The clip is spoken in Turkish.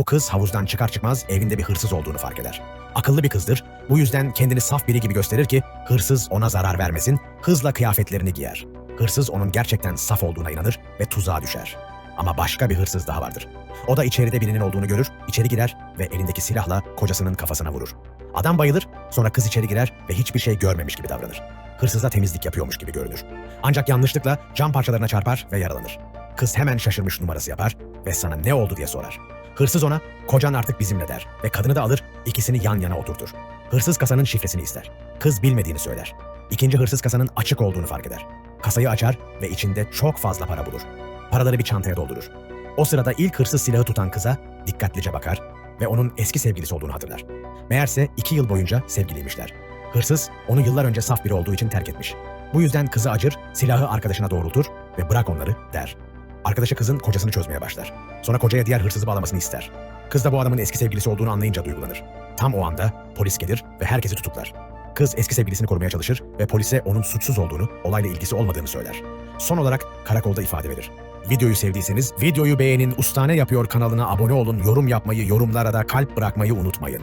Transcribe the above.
Bu kız havuzdan çıkar çıkmaz evinde bir hırsız olduğunu fark eder. Akıllı bir kızdır. Bu yüzden kendini saf biri gibi gösterir ki hırsız ona zarar vermesin, hızla kıyafetlerini giyer. Hırsız onun gerçekten saf olduğuna inanır ve tuzağa düşer. Ama başka bir hırsız daha vardır. O da içeride birinin olduğunu görür, içeri girer ve elindeki silahla kocasının kafasına vurur. Adam bayılır, sonra kız içeri girer ve hiçbir şey görmemiş gibi davranır. Hırsız da temizlik yapıyormuş gibi görünür. Ancak yanlışlıkla cam parçalarına çarpar ve yaralanır. Kız hemen şaşırmış numarası yapar ve sana ne oldu diye sorar. Hırsız ona kocan artık bizimle der ve kadını da alır ikisini yan yana oturtur. Hırsız kasanın şifresini ister. Kız bilmediğini söyler. İkinci hırsız kasanın açık olduğunu fark eder. Kasayı açar ve içinde çok fazla para bulur. Paraları bir çantaya doldurur. O sırada ilk hırsız silahı tutan kıza dikkatlice bakar ve onun eski sevgilisi olduğunu hatırlar. Meğerse iki yıl boyunca sevgiliymişler. Hırsız onu yıllar önce saf biri olduğu için terk etmiş. Bu yüzden kızı acır, silahı arkadaşına doğrultur ve bırak onları der. Arkadaşı kızın kocasını çözmeye başlar. Sonra kocaya diğer hırsızı bağlamasını ister. Kız da bu adamın eski sevgilisi olduğunu anlayınca duygulanır. Tam o anda polis gelir ve herkesi tutuklar. Kız eski sevgilisini korumaya çalışır ve polise onun suçsuz olduğunu, olayla ilgisi olmadığını söyler. Son olarak karakolda ifade verir. Videoyu sevdiyseniz videoyu beğenin, Ustane Yapıyor kanalına abone olun, yorum yapmayı, yorumlara da kalp bırakmayı unutmayın.